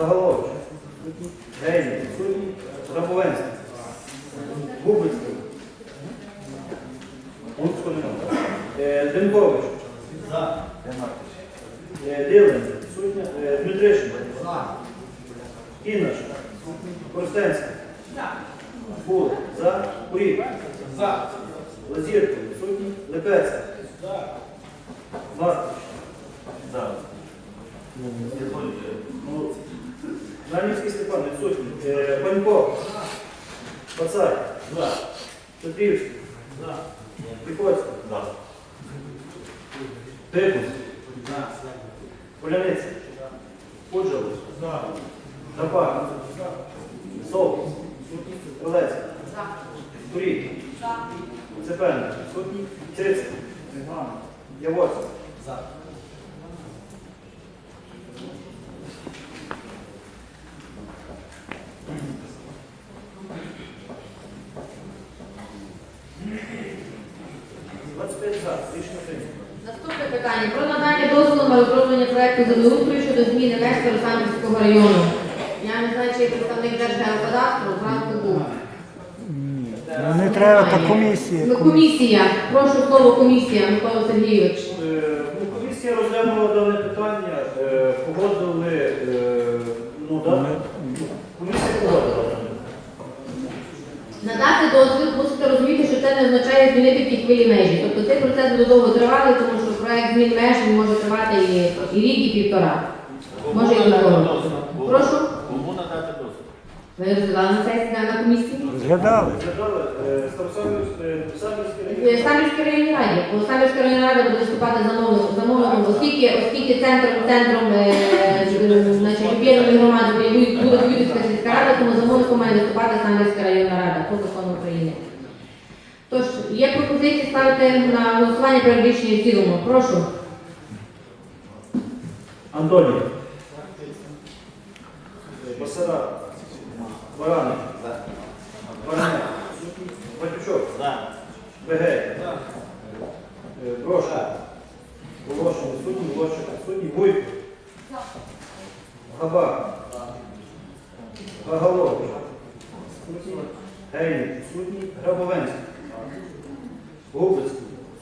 Гагалович. Гейник. Відсутній. Рабовенський. Губицький. Луцько немає. Е, Демкович. За. Е, Дилин. Е, Дмитришин. Кінаш. Коростенський. Булик. За. Курік. За. Лазірко. Відсутній. Лепець. Маркович. За. Нанівський Степан. Відсутній. Е, Панько. Пацай. За. Петрівський. За. Піхоцький. За. Тихус. За. Поляниця. Пуджалич. За. Запак. Солкіс. Кролець. Турік. Цепенник. Сотні. Цицик. Яворський. За. Двадцять п'ять за. Рішення прийнято. Наступне питання про надання дозволу на розроблення проекту землеустрою щодо Старосамівського району. Я не знаю, чи є представник Держгеокадастру, зранку був. Ну, не треба, та комісія. Ну, Комісія. Прошу слово комісія, Микола Сергійович. Е, ну, Комісія розглянула дане питання, е, погодили, е, ну, да, комісія погодила. Надати дозвіл, мусите розуміти, що це не означає змінити ті хвилі межі. Тобто цей процес буде довго тривати, тому що проект змін меж він може тривати і, і рік, і півтора. Може і півтора. Прошу. Кому надати досвід? Ви розглядали на сесії на комісії? Розглядали. Розглядали е, Старосамівський е, Самівський Самівській районній раді, буде виступати замовником, замовником, оскільки, оскільки центром, центром е, е, значить, об'єднаної громади буде буде Будівська сільська рада, тому замовником має виступати Самівська районна рада по закону України. Тож, є пропозиції ставити на голосування про рішення в цілому. Прошу. Антонів. Басара. Бараник. Баранець. Батючок. За. Бегей. Е, Броша. Волошин. Судні. Волошин. Судні. Вуйко. Хабак. Гагалов. Судні. Гейник. Судні. Грабовенський. Губицький.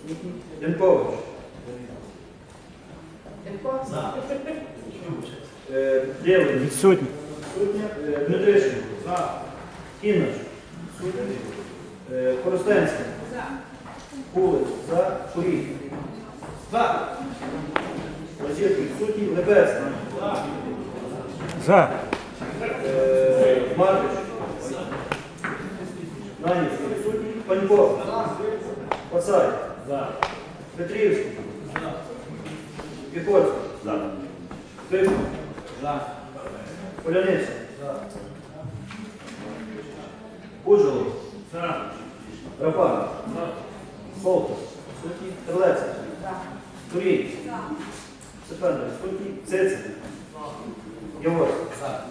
Судні. Янкович. За. Е, Е, Дмитришин. За. Кінаш. Е, За. Кулик. За. Курій. За. Лазірки. Сутні. Лебець. За. Е, Маркич. Нанівський. Сутні. Панько. Пацай. За. Петрівський. Піхоцький. За. Тихо. За. Поляниця. Пуджало. За. Рапан. Солтус. Сутні. Терлеця. Турій. Степанович. Сутні. Цицик. Яворський. За.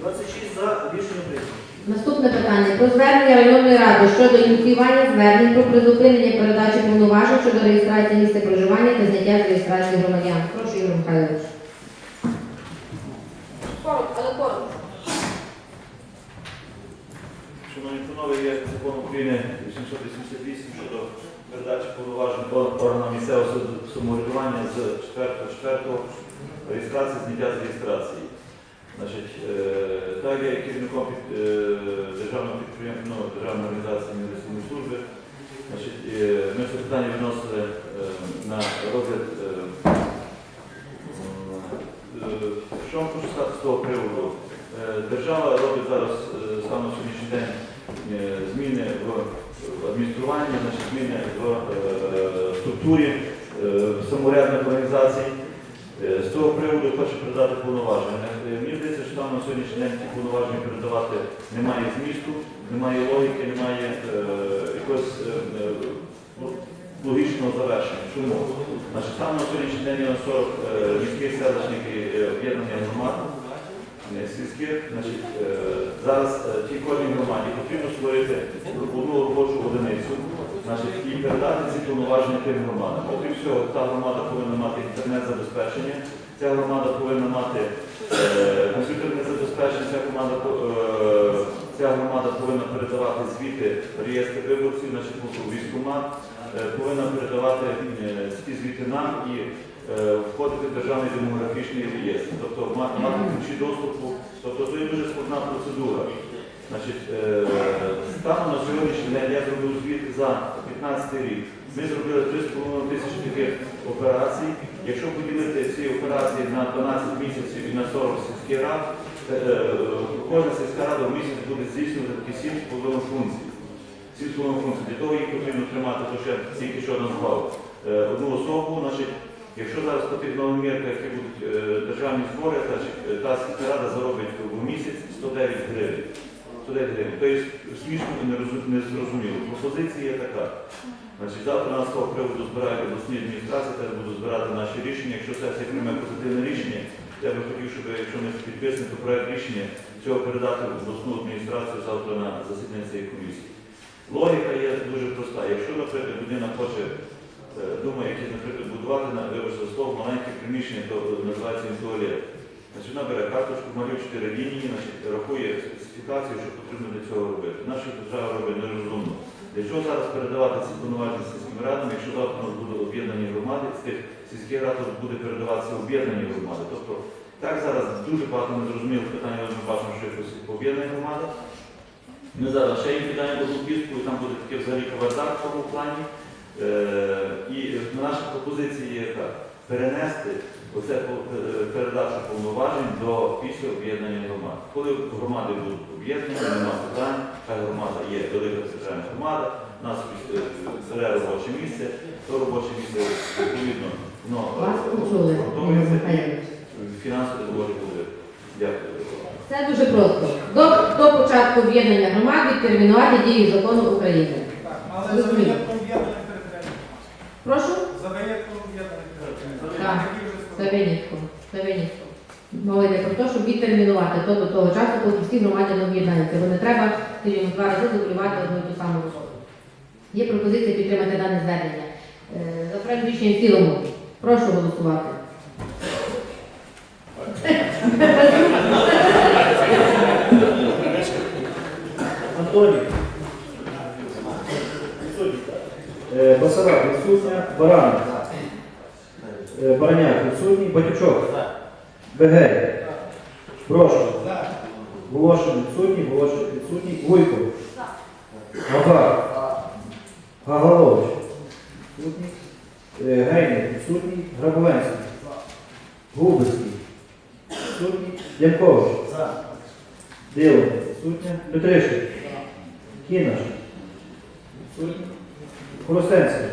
Двадцять шість за. Рішення прийнято. Наступне питання про звернення районної ради щодо ініціювання звернень про призупинення передачі повноважень щодо реєстрації місця проживання та зняття з реєстрації громадян. Прошу, Ігор Михайлович. Шановні панове, є закон України 888 щодо передачі повноважень органам місцевого самоврядування з 4.4 реєстрації, зняття з реєстрації. Значить, е, так я є керівником під, е, державного підприємства, ну, державної організації міграційної служби. Значить, е, ми це питання відносили е, на розгляд. Що хочу сказати з того приводу? Держава робить зараз е, станом на сьогоднішній день зміни в адмініструванні, значить зміни в структурі саморядних організацій. Е, З того приводу хочу передати повноваження. Е, Мені здається, що станом на сьогоднішній день ці повноваження передавати немає змісту, немає логіки, немає е, якогось ну, логічного завершення. Чому? Значить, станом на сьогоднішній день є 40 е, міських селищних об'єднання громад. сільських, значить, зараз тій кожній громаді потрібно створити одну робочу одиницю, значить, і передати ці повноваження тим громадам. Окрім всього, та громада повинна мати інтернет-забезпечення, ця громада повинна мати е, комп'ютерне забезпечення, ця громада, е, ця громада повинна передавати звіти в реєстр виборців, значить, у військкомат, е, повинна передавати е, ці звіти нам і е, входити в державний демографічний реєстр, тобто мати ключі доступу, тобто це дуже складна процедура. Значить, е, станом на сьогоднішній день я зробив звіт за 15 рік. Ми зробили 3,5 тисячі таких операцій. Якщо поділити ці операції на 12 місяців і на 40 сільських рад, е, е, кожна сільська рада в місяць буде здійснювати такі 7,5 функцій. 7,5 функцій. Для того їх потрібно тримати, ще тільки що назвав е, одну особу. Значить, якщо зараз по новомірках, які будуть державні збори, значить, та сільська рада заробить в місяць 109 гривень. 109 гривень. Тобто смішно і незрозуміло. Пропозиція така. Значить, завтра нас того приводу збирають обласні адміністрації, теж буду збирати наші рішення. Якщо сесія прийме позитивне рішення, я би хотів, щоб якщо ми підписаємо, то проект рішення цього передати в обласну адміністрацію завтра на засідання цієї комісії. Логіка є дуже проста. Якщо, наприклад, людина хоче, е, думає, якісь, наприклад, будувати на вибачте слово маленьке приміщення, то називається туалет. Значить, вона бере карточку, малює чотири лінії, значить, рахує специфікацію, що потрібно для цього робити. Наша держава робить нерозумно. Для чого зараз передавати ці повноваження сільським радам, якщо завтра у нас буде об'єднані громади, з тих сільських рад буде передаватися об'єднані громади. Тобто так зараз дуже багато незрозумілих питань, ми бачимо, що якось об'єднані громади. Ми зараз ще їм кидаємо одну і там буде таке взагалі кавардак в тому плані. Е, і наша пропозиція є яка? Перенести оце е, передачу повноважень до після об'єднання громад. Коли громади будуть об'єднані, нема питань, хай громада є велика центральна громада, у нас е, робоче місце, то робоче місце відповідно воно е, готується і фінансово доволі буде. Дякую. Це дуже просто. До, до початку об'єднання громад відтермінувати дію закону України. Так, але територіальних. Прошу? За винятком об'єднаних територіальних. Так. Які вже Це складені. винятком. Це винятком. Мова йде про те, щоб відтермінувати то до того часу, поки всі громади не об'єднаються. Бо не треба, скажімо, два рази дублювати одну і ту саму особу. Є пропозиція підтримати дане звернення. Е, За проект рішення в цілому. Прошу голосувати. Відсутній. Е, відсутня. Баран. Е, Бараняк відсутній. Батючок. Бегей. Прошу. Волошин відсутній. Волошин відсутній. Вуйко. Габар. Гагалович. Відсутній. Е, Гейник відсутній. Грабовенський. Губицький. Відсутній. Янкович. Дило. Відсутня. Петришин. Кінаш. Відсутній. Коростенський.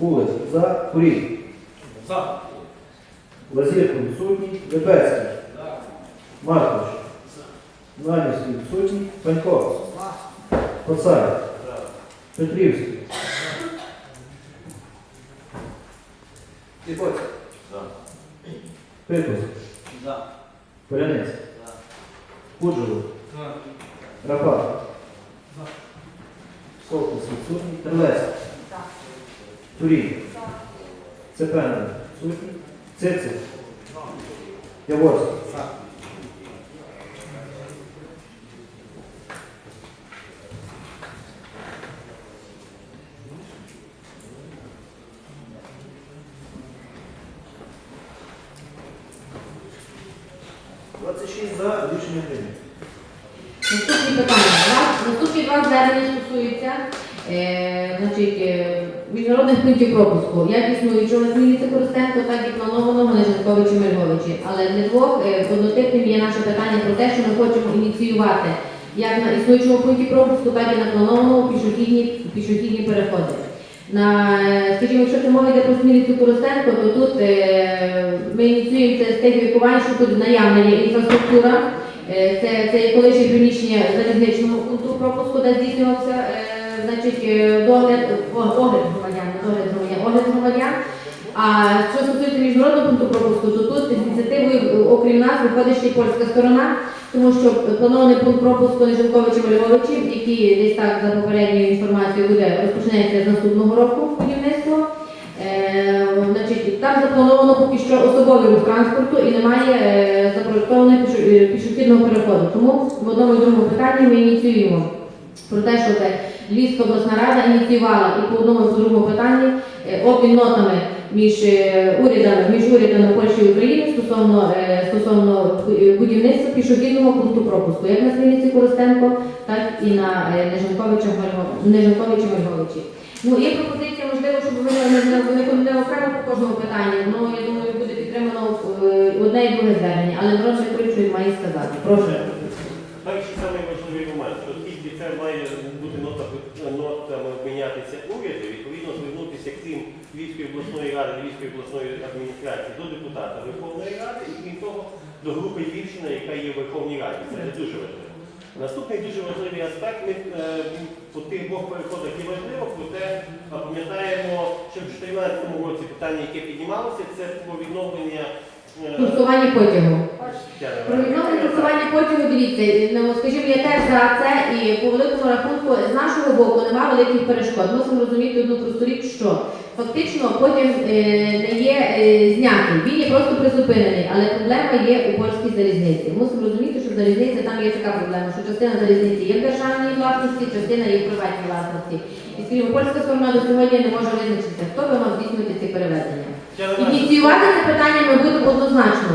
Кулець. За. Курій. За. Лазірко відсутній. Лепецький. Маркович. Нанівський відсутній. Панько. Пацай. Петрівський. Тихоця. Пикус. Полянець. Пуджуло. За. Рапа. Солтус відсутній. Терлець. Турій. Цепенко. Відсутній. Цицик. Яворський. За. – 26 за. Рішення прийнято. Наступні питання. Наступні два звернення стосуються е, значить, е, міжнародних пунктів пропуску. Як існуючого Хмельниці Коростенко, так і планованого на Житковичі Мирговичі. Але для двох е, однотипним є наше питання про те, що ми хочемо ініціювати як на існуючому пункті пропуску, так і на планованому пішохідні, пішохідні переходи. На, е, скажімо, якщо це мова йде про Сміліцю Коростенко, то тут е, ми ініціюємо це з тих міркувань, що тут наявна є інфраструктура, Е, Це, це є колишнє приміщення залізничного пункту пропуску, де здійснювався е, значить, е, догляд, огляд громадян, догляд громадян, огляд громадян. А що стосується міжнародного пункту пропуску, то тут з ініціативою, е, окрім нас, виходить ще й польська сторона, тому що планований пункт пропуску Неженковичів Львовичів, який десь так за попередньою інформацією буде розпочнеться з наступного року будівництво. Е, значить, там заплановано поки що особовий рух транспорту і немає е, запроектованого е, пішохідного переходу. Тому в одному і другому питанні ми ініціюємо про те, що це Львівська обласна рада ініціювала і по одному і по другому питанні е, обмін нотами між е, урядами, між урядами Польщі і України стосовно, е, стосовно будівництва пішохідного пункту пропуску, як на Смільниці Коростенко, так і на Нежанковича Гольговичі. Ну, є пропозиція, можливо, щоб ви не, не окремо по кожному питанню, ну, я думаю, буде підтримано одне і друге звернення, але Мирослав Куричу має сказати. Прошу. Перший самий важливий момент, оскільки це має обмінятися уряду, відповідно звернутися крім Львівської обласної ради, Львівської обласної адміністрації до депутата Верховної Ради і крім того до групи Львівщина, яка є в Верховній Раді. Це є дуже важливо. Наступний дуже важливий аспект ми е, по тих двох переходах є важливо, проте пам'ятаємо, що в 2014 році питання, яке піднімалося, це про відновлення Курсування потягу. Про Іванівна, курсування потягу, дивіться, ну, скажімо, я теж за це і по великому рахунку з нашого боку нема великих перешкод. Мусимо розуміти одну просту річ, що фактично потяг е, не є е, знятий, він є просто призупинений, але проблема є у польській залізниці. Мусимо розуміти, що в залізниці там є така проблема, що частина залізниці є в державній власності, частина є в приватній власності. І скажімо, польська сторона до сьогодні не може визначитися, хто би мав здійснювати ці перевезення. Ініціювати це питання ми будемо однозначно.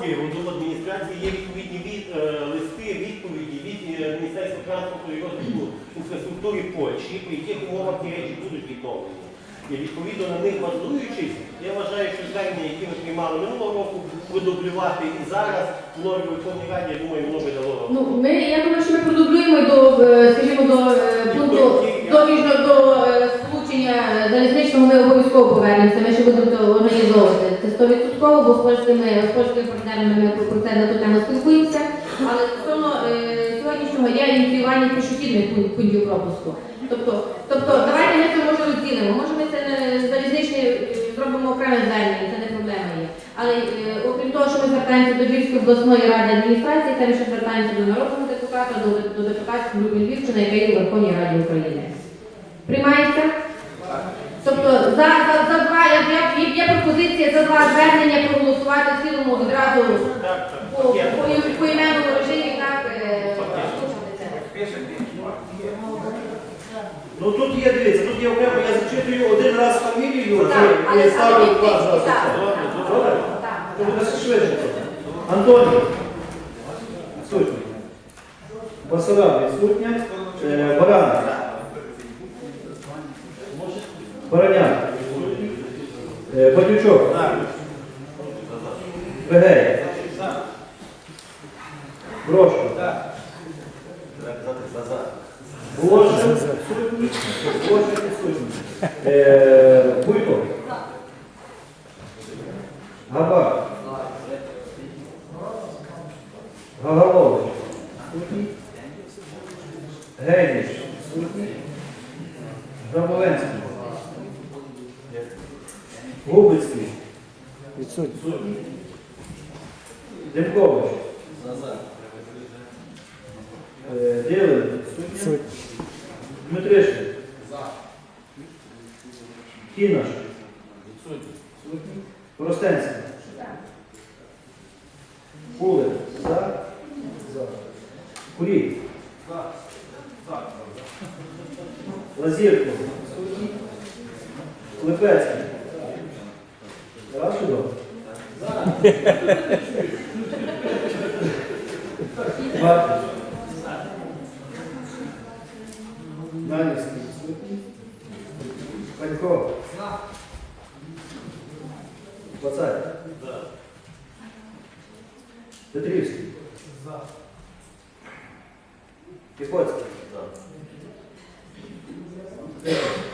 Приводу в адміністрації є відповідні від, е, листи, відповіді від е, Міністерства транспорту і розвитку інфраструктури Польщі, по яких умовах ті речі будуть відновлені. І відповідно на них базуючись, я вважаю, що звернення, які ми приймали минулого року, продублювати і зараз в новій Верховній Раді, я думаю, воно би дало. Ну, ми, я думаю, що ми продублюємо до, е, скажімо, до е, пункту до, міжно- до е, сполучення залізничного ми обов'язково повернемося. Ми ще будемо організовувати. Це 100%, бо з польськими, з польськими партнерами ми про це на ту тему спілкуємося. Але стосовно е, сьогоднішнього дня ініціювання пішохідних пунктів пропуску. Тобто, тобто, давайте ми це може розділимо. Може ми це не залізничні е, зробимо окреме звернення, це не проблема є. Але е, окрім того, що ми звертаємося до Львівської обласної ради адміністрації, це ми ще звертаємося до народного депутата, до, до групи Львівщини, яка є у Верховній Раді України. Приймається? Тобто за, за, за два, я, я, є, пропозиція за два звернення проголосувати в цілому так. по, по, по іменному режимі, так, е. Ну тут є, дивіться, тут є окремо, я зачитую один раз фамілію і ставлю два так, Добре? То буде швидше. Антоній. Відсутній. Басара відсутня. Е, Бараняк. Е, Бадючок. Бегей. Брошко. Волошин. Волошин відсутній. Е, Буйко. Габар. Гагалович. Сутній. Гейніш. Грабовенський. Губицький. Відсутні. Демкович. Е. Сутній. Відсутні. Дмитришин. Кінаш. Коростенський. Кулик. За. За. Курій. Лазірко. Липецький. Рашидов. Барт. Нанівський. Панько. Пацай. Петрівський. Тихоцький. Поляниця. Пуджев. Капа.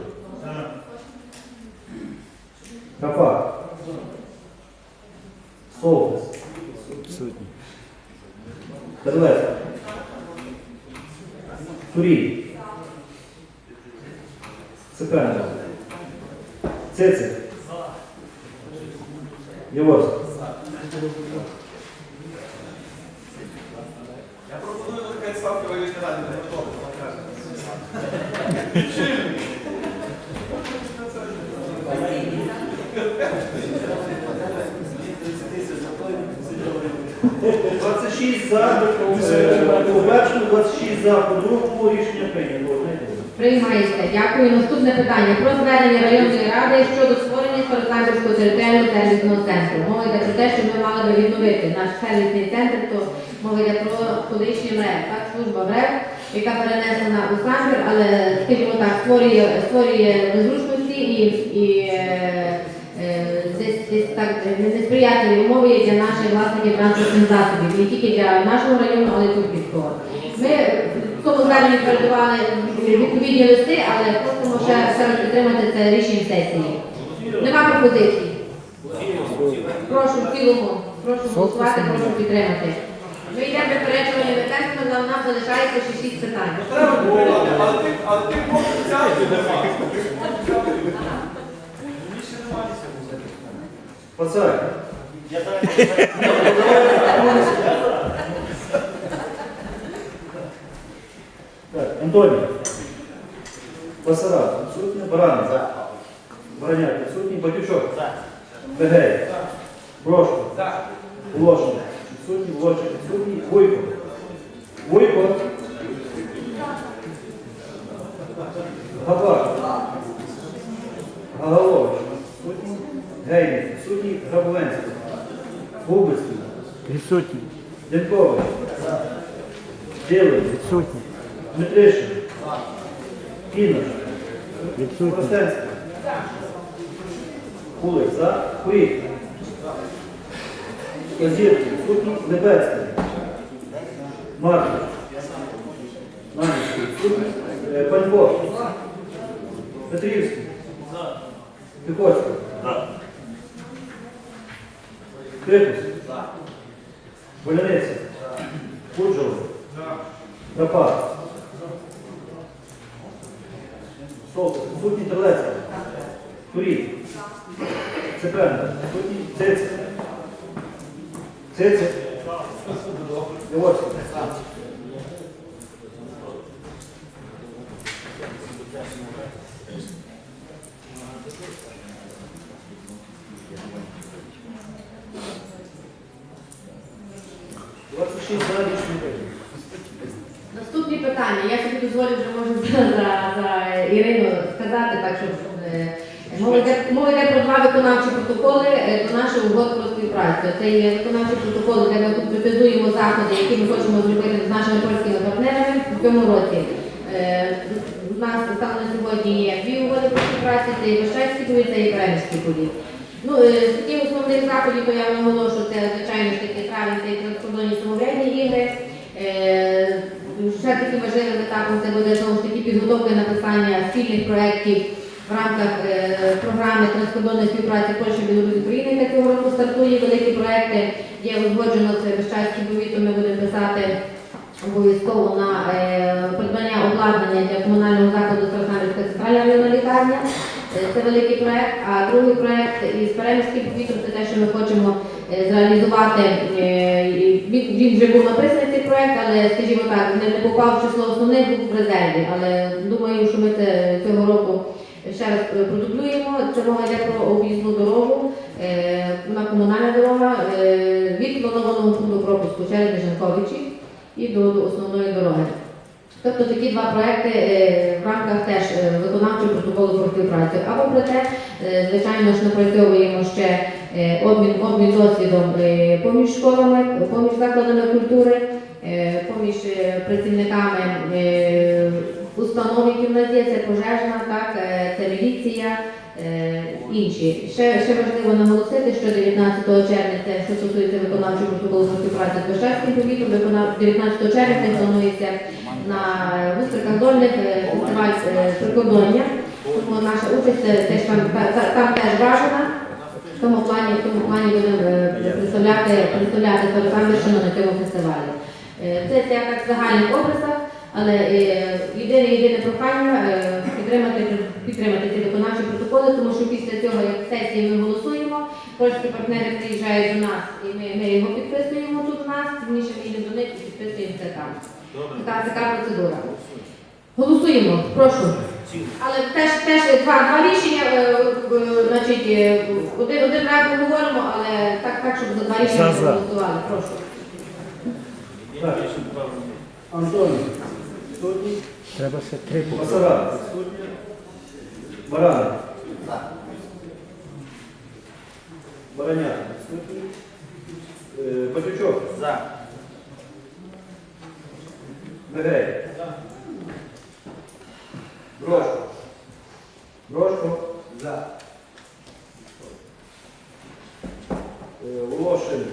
Солтес. Відсутні. Турій. Цепенко. Цицик. Яворський. Я пропоную нехай ставки вирішити раді, не готові. Тобто 26 за, е, по першому 26 за, по другому рішення прийнято. Приймається. Дякую. Наступне питання про звернення районної ради щодо створення Старосамбірського територіального сервісного центру. Мова йде про те, що ми мали би відновити наш сервісний центр, то мова йде про колишній МРЕВ, так, служба МРЕВ, яка перенесена у Самбір, але, скажімо так, створює, створює незручності і, і е, е, так несприятливі умови є для наших власників транспортних засобів, не тільки для нашого району, але й Турківського. Ми в цьому зверненні передавали відповідні листи, але просимо ще, ще підтримати це рішення сесії. Нема пропозицій. Прошу в цілому, прошу голосувати, прошу підтримати. Ми йдемо випереджувальними текстами, але нам залишається ще шість питань. Треба було, але ти, можеш взяти нема. Пацак. Так, Антоній. Пасарат, відсутня. Баранець. Бараняк, відсутній. Батючок. Бегей. Брошко. Волошин. Відсутній. Волошин. Відсутній. Вуйко. Вуйко. Габак. Гагалович. Відсутній. Гейник. Відсутній. Грабовенський. Губицький. Відсутні. Денкович. Білий. Відсутні. Дмитришин. Кінош. Відсутні. Кулик. За. Курік. Козірки. Сутні. Лебецький. Марків. Нанівський. Сутні. Е, Панько. Петрівський. Тихоцький. Крикус. Воляниця. Куджало. Рапа. Солтус. Сутні Терлецький. Турій. Цепенко. Сутні Цицик. Цицик. Прийнято. Наступні питання. Я дозволю вже можу за, за, Ірину сказати, так що е, мова йде, про два виконавчі протоколи е, до нашої угоди про співпрацю. Це є виконавчі протоколи, де ми конкретизуємо заходи, які ми хочемо зробити з нашими польськими партнерами в цьому році. Е, У нас саме на сьогодні є дві угоди про співпрацю, це і Вишецький повіт, це і Перемський повіт. Ну, з таких основних заходів, то я наголошу, це звичайно ж таки травень, це і транскордонні самоврядні ігри. Ще таким важливим етапом це буде знову ж таки підготовка написання спільних проєктів в рамках е, програми транскордонної співпраці Польщі, Білорусі, України, яка цього року стартує. Великі проекти є узгоджено це Вищацьким повітом. Ми будемо писати обов'язково на е, придбання обладнання для комунального закладу Страснарівська центральна лікарня. Е, Це великий проект. А другий проект із Перемським повітом це те, що ми хочемо е, зреалізувати. е, Він, вже був написаний цей проект, але, скажімо так, не, попав в число основних був в резерві. Але думаю, що ми це цього року ще раз продублюємо. Це мова йде про об'їзну дорогу. Вона комунальна дорога від планованого пункту пропуску через Дежанковичі і до основної дороги. Тобто такі два проекти е, в рамках теж е, виконавчого протоколу про. А попри те, е, звичайно ж, напрацьовуємо ще обмін, обмін досвідом поміж школами, поміж закладами культури, поміж працівниками установ, які в нас є, це пожежна, так, це міліція, інші. Ще, ще важливо наголосити, що 19 червня, це що стосується виконавчого протоколу про співпрацю з Вишевським повітом, виконав- 19 червня планується на висококонтрольних фестиваль е, прикордоння. Тому наша участь е, теж там, та- та- там теж бажана. В тому плані, в тому плані будемо е, представляти, представляти Старосамбірщину на цьому фестивалі. Е, Це, як в загальних образах. Але е, єдине єдине прохання е, підтримати підтримати ці виконавчі протоколи, тому що після цього, як сесії ми голосуємо, польські партнери приїжджають до нас і ми, ми його підписуємо тут у нас, пізніше ми їдемо до них і підписуємо це там. Така, така процедура. Голосуємо, прошу. Але теж теж два, два рішення, е, значить, е, один, один раз ми говоримо, але так, так, щоб за два рішення голосували. Прошу. Так. Антоній. Відсутній. Треба ще три. Масара. Відсутній. Баран. Бараняк. Відсутній. Е, Батючок. За. Бегей. Брошко. Брошко. За. Е, Волошин.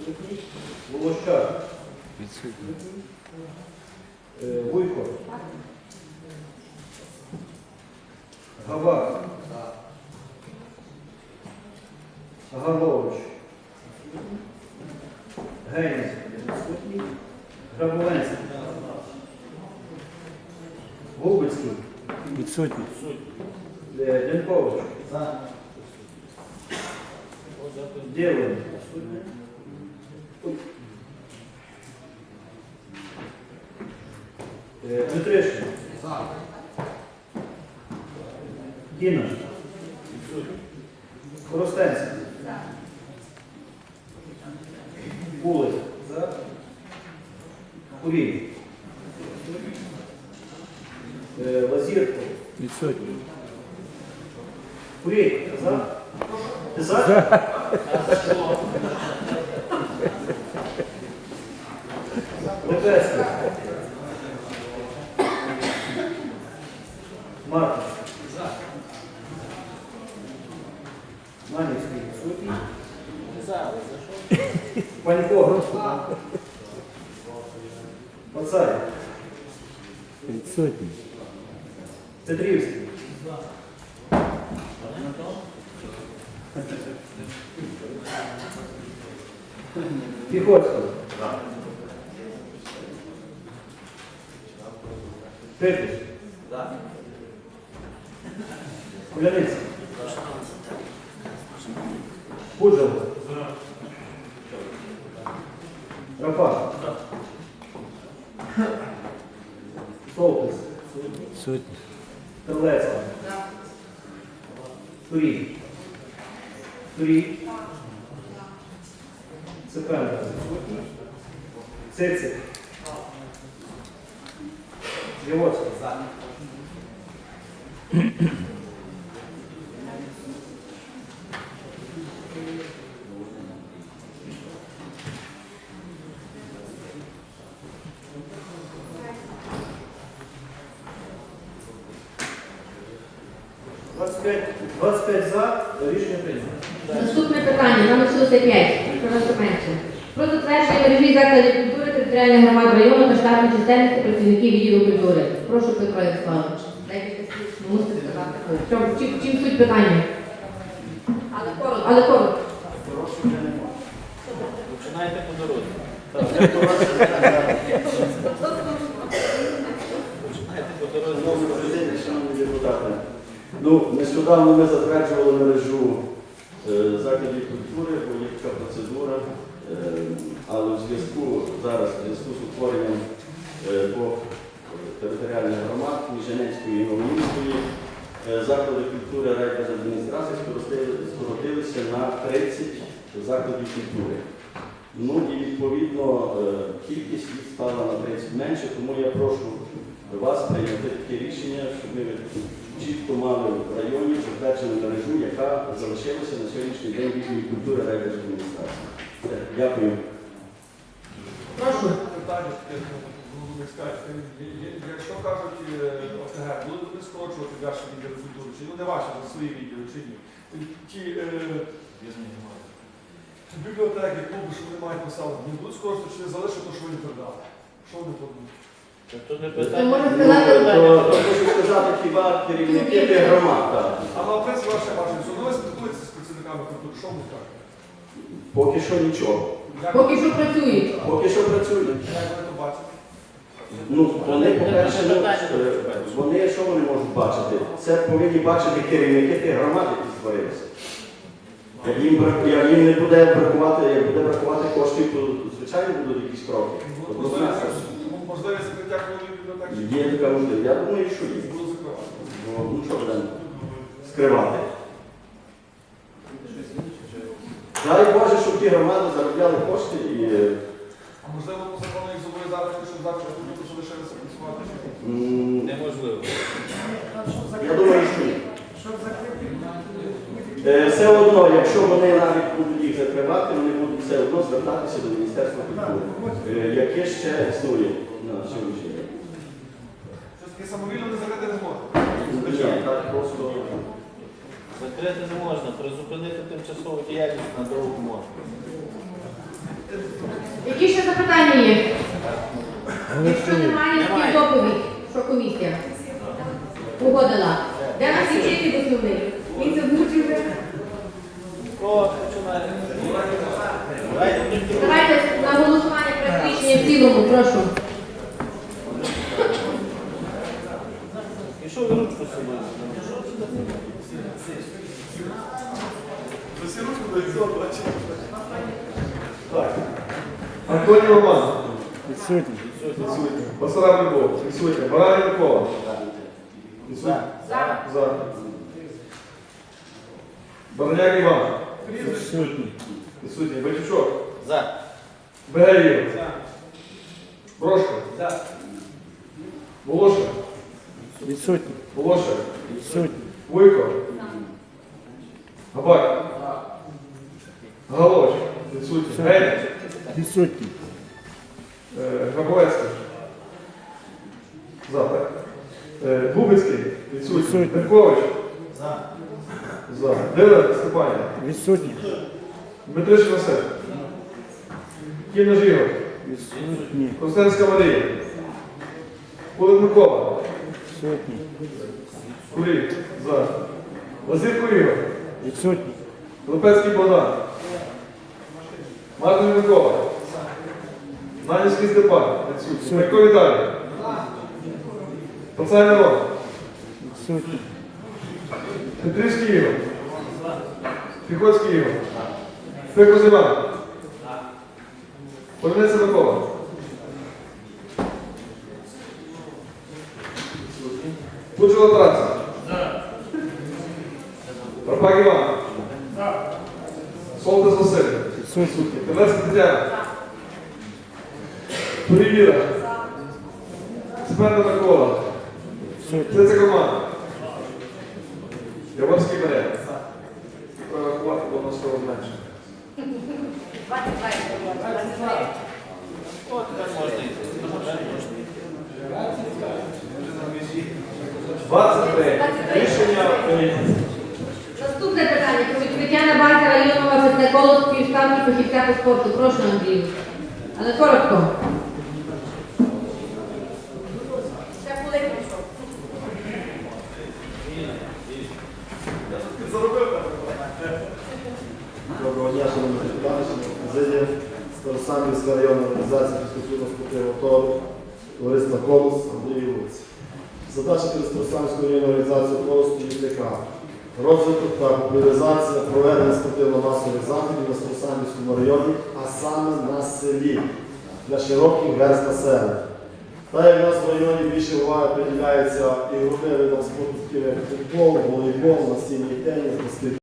Відсутній. Волощак. Е, Вуйко. Гавак. Гавович. Гейнс. Грабовенський. Губицький. Відсутні. Е, Денкович. Дєвин. Е, Дмитришин. Діна. Коростенський. Кулик. Курій. Е, Лазірко. Відсутні. Курій. За. Ти за? Лепецький. Марк. Манівський. Сутній. Панько. Мацай. Відсутні. Петрівський. Солтис. Відсутні. Терлецька. Турій. Турій. Цепенко. Цицик. Євоцький. Двадцять п'ять- 25 за, рішення прийнято. Наступне питання, номер 65, просто менше. Про затвердження мережі закладів культури територіальних громад району та штатної чисельності працівників відділу культури. Прошу, Петро Ярославович. Мусите сказати. В чим, чим суть питання? Але коротко. Але коротко. Починайте по дорозі. Починайте по дорозі. Шановні депутати, ну, нещодавно ми затверджували мережу е, закладів культури, бо є така процедура, е, але в зв'язку зараз, в зв'язку з утворенням е, двох територіальних громад, Міженецької і Новоїнської, е, заклади культури райдержадміністрації скоротилися на 30 закладів культури. Ну і відповідно е, кількість стала на 30 менше, тому я прошу вас прийняти таке рішення, щоб ми чітко мали в районі затверджену мережу, яка залишилася на сьогоднішній день відділі культури райдержадміністрації. Дякую. Прошу. Питання ну, не скажете. Якщо кажуть е, ОТГ, будуть вони скорочувати ваші відділи культури, чи ну не ваші, а свої відділи, чи ні? Ті е, бібліотеки, клуби, що вони мають поставити, не будуть скорочувати, чи не залишать те, що вони передали? Що вони подумають? Ви можете Ну, сказати, то, то хочу сказати хіба керівники тих громад. так. А на принципі ваше бачення, що ви спілкуєтеся з працівниками культури, що вони кажуть? Поки що нічого. Поки що працюють. Поки що працюють. як вони то бачать? Ну, вони, по-перше, ну, е, вони що вони можуть бачити? Це повинні бачити керівники тих громад, які створилися. Як їм, брак- як їм не буде бракувати, як буде бракувати коштів, то звичайно будуть якісь кроки. Можливість закриття клубів бібліотек Є така можливість. Я думаю, що є. закривати. Бо, ну що будемо скривати? Дай Боже, щоб ті громади заробляли кошти і е, А можливо, по закону їх зобов'язати, щоб завтра тут залишилися працювати? Неможливо. я думаю, що ні. Е, Все одно, якщо вони навіть будуть їх закривати, вони будуть все одно звертатися до Міністерства культури, е, яке ще існує на сьогоднішній день. Щось таке самовільно не закрити не можна. Ні, так просто. Закрити не можна, призупинити тимчасову діяльність на довгу можна. Які ще запитання є? Якщо немає, тоді доповідь. Що комісія? Погодила. Де наш лічильник основний? Він це починає. Давайте на голосування про рішення в цілому, прошу. І що ви ручку собі? Всі руки дають бачите. Так. Антоній Роман. Відсутні. Відсутній. Басараб Любов. Відсутня. Баранів Микола. Відсутня. За. За. Бараняк Іван. Відсутні. Відсутній. Батючок. За. Бегаєв. Брошко. Волошин. Відсутні. Волошин. Відсутні. Вуйко. Габак. Галоч. Відсутній. Геня. Відсутні. Е, Грабовецький. За, так? Е, Губицький. Відсутній. Відсутній. За. За. Дилер Степанів. Відсутні. Дмитриш Василь. Кінож Ігор. Відсутні. Костенська Марія. Кулик Микола. Відсутні. Курій. За. Лазірко Ігор. Відсутні. Липецький Богдан. Мартин Микола. Нанівський Степан. Майко Віталій. Пацай Мирон. Петрівський Ігор. Піхоцький Ігор. Пекос Іван. Поліниця Микола. Пучило Тараса. Рапак Іван. Солтес Василь. Телецька Тетяна. Турівіра. Семенна Микола. Це це команда. Яворський бере. Порахувати, бо воно стало менше. О, тепер можна йти. 23. Рішення прийнято. Наступне питання про відкриття на базі районного співставки фахівця по спорту. Прошу, Андрію. Але коротко. Доброго дня, шановні депутати, президія, Старосамівська районна організація фізкультурно-спортивного тору, товариства «Колос» Андрій Вулиць. Задача перед Старосамівською районною організацією «Колос» стоїть така. Розвиток та популяризація проведення спортивно-масових заходів на Старосамівському районі, а саме на селі, для широких верст населення. Та як в нас в районі більше уваги приділяється ігровим видам спорту, футбол, волейбол, настільний теніс, баскетбол.